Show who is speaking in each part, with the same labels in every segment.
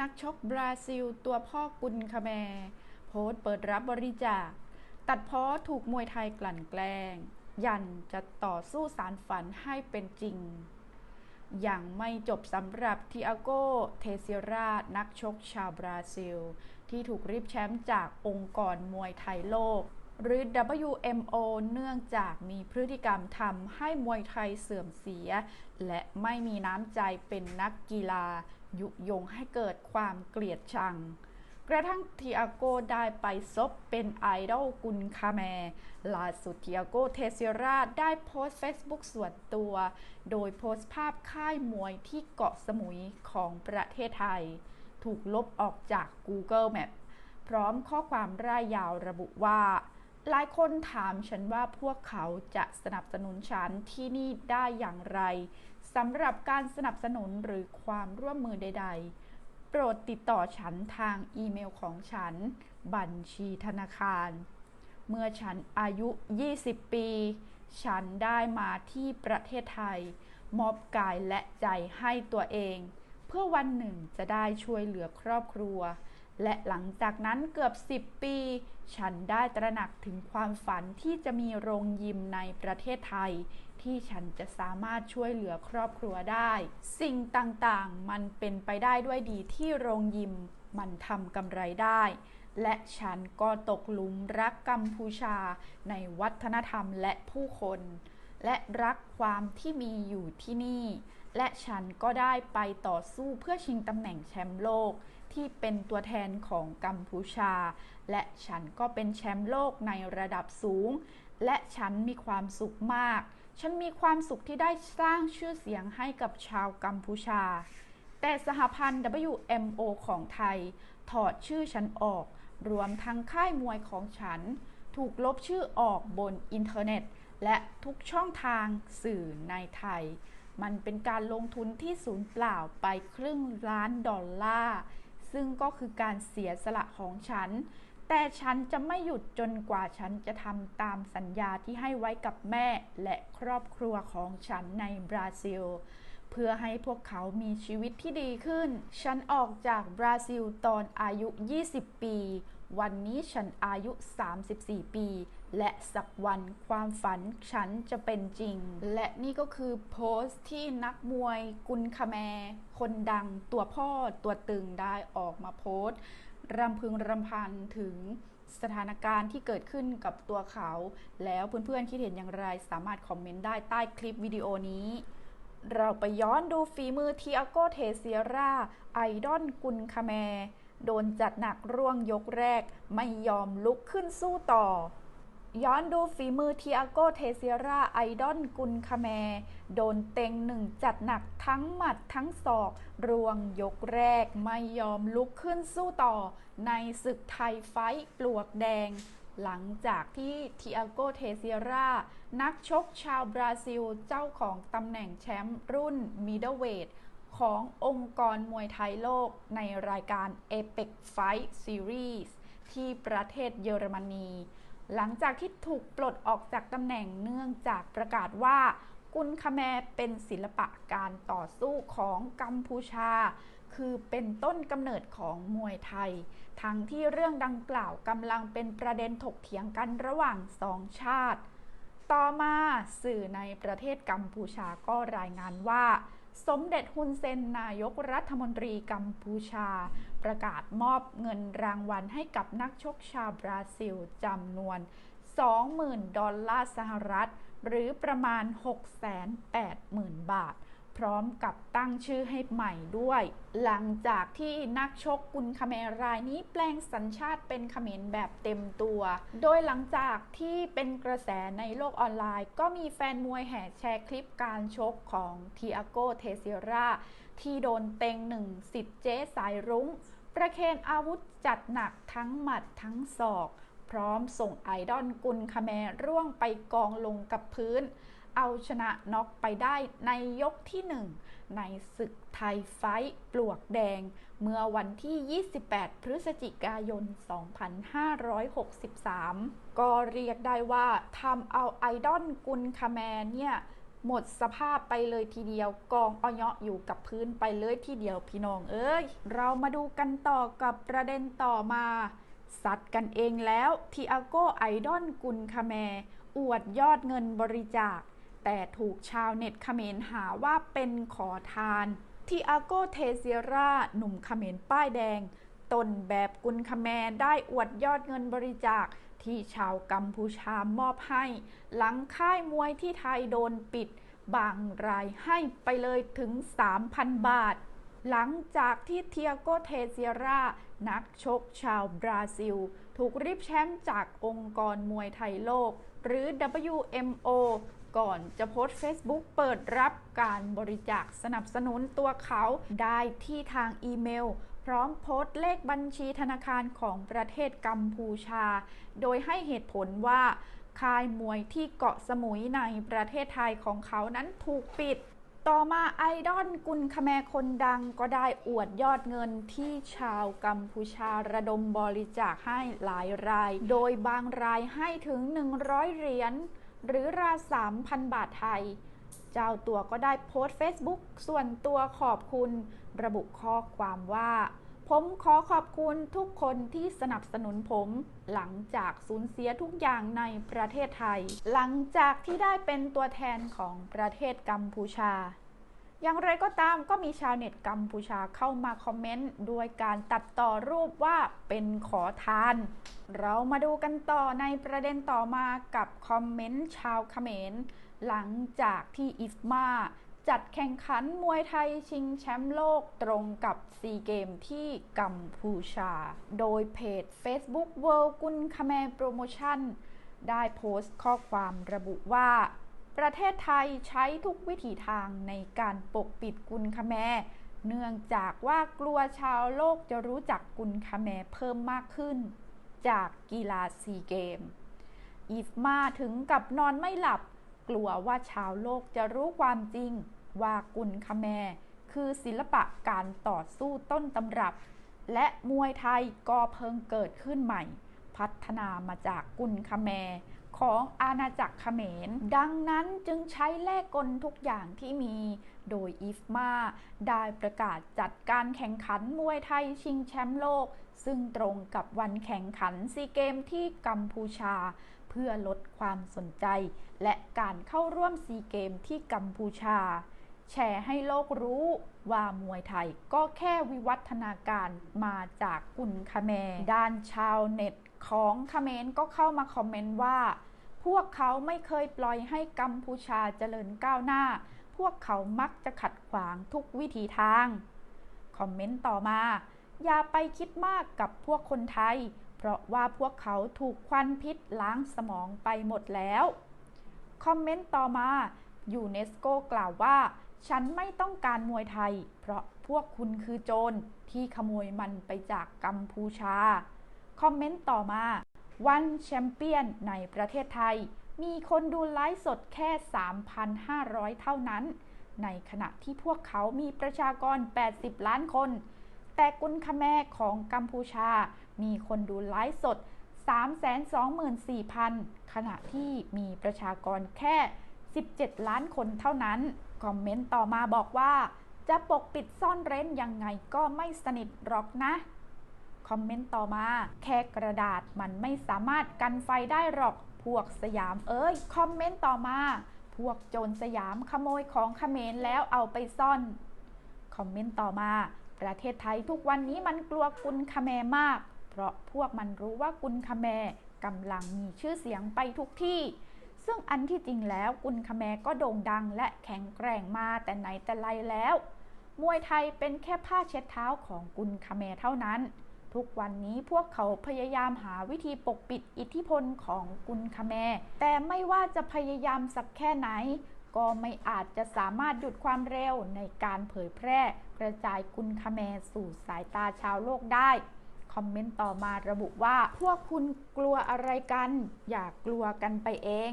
Speaker 1: นักชกบราซิล ตัวพ่อกุนคาแมโพสเปิดรับบริจาค ตัดพ้อถูกมวยไทยกลั่นแกล้ง ยันจะต่อสู้สารฝันให้เป็นจริง อย่างไม่จบสำหรับทิอาโกเทเซรานักชกชาวบราซิล ที่ถูกริบแชมป์จากองค์กรมวยไทยโลก หรือ WMO เนื่องจากมีพฤติกรรมทำให้มวยไทยเสื่อมเสีย และไม่มีน้ำใจเป็นนักกีฬา ยุยงให้เกิดความเกลียดชัง กระทั่งทิอาโกได้ไปซบเป็นไอดอลกุนคาแมล่าสุดทิอาโกเทเซราได้โพสต์ Facebook ส่วนตัว โดยโพสต์ภาพค่ายมวยที่เกาะสมุยของประเทศไทย ถูกลบออกจาก Google Map พร้อมข้อความร่ายยาวระบุว่า หลายคนถามฉันว่าพวกเขาจะสนับสนุนฉันที่นี่ได้อย่างไร สำหรับการสนับสนุนหรือความร่วมมือใด ๆ โปรดติดต่อฉันทางอีเมลของฉัน บัญชีธนาคาร เมื่อฉันอายุ 20 ปี ฉันได้มาที่ประเทศไทย มอบกายและใจให้ตัวเอง เพื่อวันหนึ่งจะได้ช่วยเหลือครอบครัว และหลังจากนั้นเกือบ 10 ปี ฉันได้ตระหนักถึงความฝันที่จะมีโรงยิมในประเทศไทย ที่ฉันจะสามารถช่วยเหลือครอบครัวได้ สิ่งต่างๆ มันเป็นไปได้ด้วยดีที่โรงยิมมันทำกำไรได้ และฉันก็ตกหลุมรักกัมพูชาในวัฒนธรรมและผู้คน และรักความที่มีอยู่ที่นี่ และฉันก็ได้ไปต่อสู้เพื่อชิงตำแหน่งแชมป์โลกที่เป็นตัวแทนของกัมพูชา และฉันก็เป็นแชมป์โลกในระดับสูง และฉันมีความสุขมาก ฉันมีความสุขที่ได้สร้างชื่อเสียงให้กับชาวกัมพูชา แต่สหพันธ์ WMO ของไทย ถอดชื่อฉันออก รวมทั้งค่ายมวยของฉัน ถูกลบชื่อออกบนอินเทอร์เน็ต และทุกช่องทางสื่อในไทย มันเป็นการลงทุนที่สูญเปล่าไปครึ่งล้านดอลลาร์ ซึ่งก็คือการเสียสละของฉัน แต่ฉันจะไม่หยุดจนกว่าฉันจะทำตามสัญญาที่ให้ไว้กับแม่และครอบครัวของฉันในบราซิล เพื่อให้พวกเขามีชีวิตที่ดีขึ้น ฉันออกจากบราซิลตอนอายุ 20 ปี วันนี้ฉันอายุ 34 ปี และสักวันความฝันฉันจะเป็นจริง และนี่ก็คือโพสต์ที่นักมวยกุนคาแม คนดังตัวพ่อตัวตึงได้ออกมาโพสต์ รำพึงรำพันถึงสถานการณ์ที่เกิดขึ้นกับตัวเขา แล้วเพื่อนๆคิดเห็นอย่างไร สามารถคอมเมนต์ได้ใต้คลิปวิดีโอนี้ เราไปย้อนดูฝีมือทีอาโกเทเซียราไอดอนกุนคาแม โดนจัดหนักร่วงยกแรก ไม่ยอมลุกขึ้นสู้ต่อ ย้อนดูฝีมือทิอาโกเทเซียราไอดอนกุนคาแม โดนเต็งหนึ่งจัดหนักทั้งหมัดทั้งศอก รวงยกแรกไม่ยอมลุกขึ้นสู้ต่อ ในศึกไทยไฟท์ปลวกแดง หลังจากที่ทิอาโกเทเซียรานักชกชาวบราซิลเจ้าของตำแหน่งแชมป์รุ่นมิดเดิลเวทขององค์กรมวยไทยโลกในรายการ Apex Fight Series ที่ประเทศเยอรมนี หลังจากที่ถูกปลดออกจากตำแหน่งเนื่องจากประกาศว่ากุนคาแมเป็นศิลปะการต่อสู้ของกัมพูชา คือเป็นต้นกำเนิดของมวยไทย ทั้งที่เรื่องดังกล่าวกำลังเป็นประเด็นถกเถียงกันระหว่างสองชาติ ต่อมาสื่อในประเทศกัมพูชาก็รายงานว่า สมเด็จฮุนเซนนายกรัฐมนตรีกัมพูชา ประกาศมอบเงินรางวัลให้กับนักชกชาวบราซิลจำนวน 20,000 ดอลลาร์สหรัฐ หรือประมาณ 680,000 บาท พร้อมกับตั้งชื่อให้ใหม่ด้วย หลังจากที่นักชกกุนคาเมรายนี้แปลงสัญชาติเป็นเขมรแบบเต็มตัว โดยหลังจากที่เป็นกระแสในโลกออนไลน์ ก็มีแฟนมวยแห่แชร์คลิปการชกของทิอาโกเทเซรา ที่โดนเต็งหนึ่งสิทธิ์เจ๊สายรุง้ง ประเคนอาวุธจัดหนักทั้งหมัดทั้งศอก พร้อมส่งไอดอลกุนคาแมร่วงไปกองลงกับพื้น เอาชนะน็อกไปได้ในยกที่หนึ่งในศึกไทยไฟท์ปลวกแดง เมื่อวันที่ 28 พฤศจิกายน 2563 ก็เรียกได้ว่าทำเอาไอดอลกุนคาแมเนี่ย หมดสภาพไปเลยทีเดียวกองอ้อยอยู่กับพื้นไปเลยทีเดียวพี่น้องเอ้ยเรามาดูกันต่อกับประเด็นต่อมา สัตว์กันเองแล้วทีอาโกไอดอลกุลคาแม อวดยอดเงินบริจาค แต่ถูกชาวเน็ตเขมรหาว่าเป็นขอทานทีอาโกเทเซียราหนุ่มเขมรป้ายแดง ตนแบบกุลคาแมได้อวดยอดเงินบริจาค ที่ชาวกัมพูชามอบให้ หลังค่ายมวยที่ไทยโดนปิด บางรายให้ไปเลยถึง 3,000 บาท หลังจากที่เทียโกเทเซียรา นักชกชาวบราซิล ถูกริบแชมป์จากองค์กรมวยไทยโลก หรือ WMO ก่อนจะโพสต์ Facebook เปิดรับการบริจาคสนับสนุนตัวเขาได้ที่ทางอีเมล พร้อมโพสต์เลขบัญชีธนาคารของประเทศกัมพูชา โดยให้เหตุผลว่าค่ายมวยที่เกาะสมุยในประเทศไทยของเขานั้นถูกปิด ต่อมาไอดอลกุลคแมคนดังก็ได้อวดยอดเงินที่ชาวกัมพูชาระดมบริจาคให้หลายราย โดยบางรายให้ถึง 100 เหรียญหรือราว3,000 บาทไทย เจ้าตัวก็ได้โพสต์ Facebook ส่วนตัวขอบคุณ ระบุข้อความว่า ผมขอขอบคุณทุกคนที่สนับสนุนผม หลังจากสูญเสียทุกอย่างในประเทศไทย หลังจากที่ได้เป็นตัวแทนของประเทศกัมพูชา อย่างไรก็ตามก็มีชาวเน็ตกัมพูชาเข้ามาคอมเมนต์ด้วยการตัดต่อรูปว่าเป็นขอทาน เรามาดูกันต่อในประเด็นต่อมากับคอมเมนต์ชาวเขมร หลังจากที่อิฟมาจัดแข่งขันมวยไทยชิงแชมป์โลกตรงกับซีเกมที่กัมพูชา โดยเพจ Facebook World กุนคาแมโปรโมชั่นได้โพสต์ข้อความระบุว่า ประเทศไทยใช้ทุกวิถีทางในการปกปิดกุนคาแมเนื่องจากว่ากลัวชาวโลกจะรู้จักกุนคาแมเพิ่มมากขึ้น จากกีฬาซีเกม อีฟมาถึงกับนอนไม่หลับ กลัวว่าชาวโลกจะรู้ความจริง ว่ากุนคาแมคือศิลปะการต่อสู้ต้นตำรับ และมวยไทยก็เพิ่งเกิดขึ้นใหม่ พัฒนามาจากกุนคาแม ของอาณาจักรเขมร ดังนั้นจึงใช้แลกกลทุกอย่างที่มี โดยอีฟมาได้ประกาศจัดการแข่งขันมวยไทยชิงแชมป์โลก ซึ่งตรงกับวันแข่งขันซีเกมที่กัมพูชา เพื่อลดความสนใจ และการเข้าร่วมซีเกมที่กัมพูชา แชร์ให้โลกรู้ว่ามวยไทยก็แค่วิวัฒนาการมาจากกุนคาแมด้านชาวเน็ต ของคาเขมรก็เข้ามาคอมเมนต์ว่า พวกเขาไม่เคยปล่อยให้กัมพูชาเจริญก้าวหน้า พวกเขามักจะขัดขวางทุกวิถีทาง คอมเมนต์ต่อมา อย่าไปคิดมากกับพวกคนไทย เพราะว่าพวกเขาถูกควันพิษล้างสมองไปหมดแล้ว คอมเมนต์ต่อมายูเนสโกกล่าวว่า ฉันไม่ต้องการมวยไทย เพราะพวกคุณคือโจรที่ขโมยมันไปจากกัมพูชา คอมเมนต์ต่อมา วันแชมเปี้ยนในประเทศไทย มีคนดูไลฟ์สดแค่ 3,500 เท่านั้น ในขณะที่พวกเขามีประชากร 80 ล้านคน แต่กุนคาแม่ของกัมพูชา มีคนดูไลฟ์สด 324,000 ขณะที่มีประชากรแค่ 17 ล้านคนเท่านั้น คอมเมนต์ต่อมาบอกว่า จะปกปิดซ่อนเร้นยังไงก็ไม่สนิทหรอกนะ คอมเมนต์ต่อมา แค่กระดาษมันไม่สามารถกันไฟได้หรอก พวกสยามเอ้ย คอมเมนต์ต่อมา พวกโจรสยามขโมยของขเขมรแล้วเอาไปซ่อน คอมเมนต์ต่อมา ประเทศไทยทุกวันนี้มันกลัวกุนคาแมมาก เพราะพวกมันรู้ว่ากุนคาแมกำลังมีชื่อเสียงไปทุกที่ซึ่งอันที่จริงแล้วกุนคแมก็โด่งดังและแข็งแกร่งมาแต่ไหนแต่ไรแล้ว มวยไทยเป็นแค่ผ้าเช็ดเท้าของกุนคแมเท่านั้น ทุกวันนี้พวกเขาพยายามหาวิธีปกปิดอิทธิพลของกุนคาแม แต่ไม่ว่าจะพยายามสักแค่ไหน ก็ไม่อาจจะสามารถหยุดความเร็วในการเผยแพร่ กระจายกุนคาแมสู่สายตาชาวโลกได้คอมเมนต์ต่อมาระบุว่า พวกคุณกลัวอะไรกัน อย่ากกลัวกันไปเอง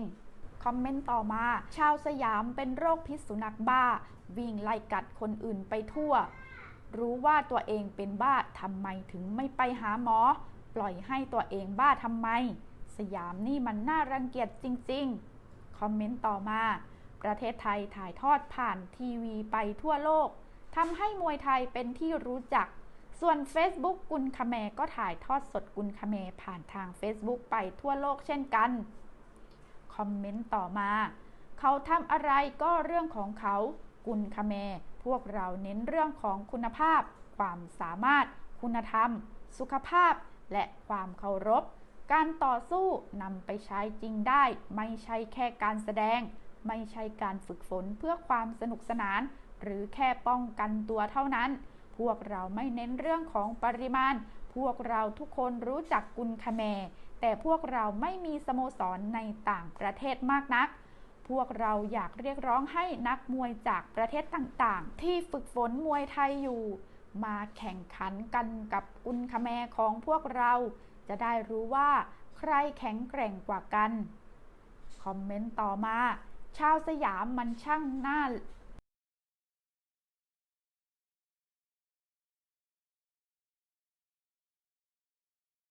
Speaker 1: คอมเมนต์ต่อมา ชาวสยามเป็นโรคพิษสุนัขบ้า วิ่งไล่กัดคนอื่นไปทั่ว รู้ว่าตัวเองเป็นบ้าทำไมถึงไม่ไปหาหมอ ปล่อยให้ตัวเองบ้าทำไม สยามนี่มันน่ารังเกียจจริง ๆ คอมเมนต์ต่อมา ประเทศไทยถ่ายทอดผ่านทีวีไปทั่วโลกทำให้มวยไทยเป็นที่รู้จัก ส่วน Facebook กุนคแมก็ถ่ายทอดสดกุนคแมผ่านทาง Facebook ไปทั่วโลกเช่นกัน คอมเมนต์ต่อมา เขาทำอะไรก็เรื่องของเขากุนคแม พวกเราเน้นเรื่องของคุณภาพ ความสามารถ คุณธรรม สุขภาพ และความเคารพ การต่อสู้นำไปใช้จริงได้ ไม่ใช่แค่การแสดง ไม่ใช่การฝึกฝนเพื่อความสนุกสนาน หรือแค่ป้องกันตัวเท่านั้น พวกเราไม่เน้นเรื่องของปริมาณ พวกเราทุกคนรู้จักกุนคาแม แต่พวกเราไม่มีสโมสรในต่างประเทศมากนัก พวกเราอยากเรียกร้องให้นักมวยจากประเทศต่างๆ ที่ฝึกฝนมวยไทยอยู่ มาแข่งขันกันกับกุนคแมของพวกเรา จะได้รู้ว่าใครแข็งแกร่งกว่ากัน คอมเมนต์ต่อมา ชาวสยามมันช่างน่า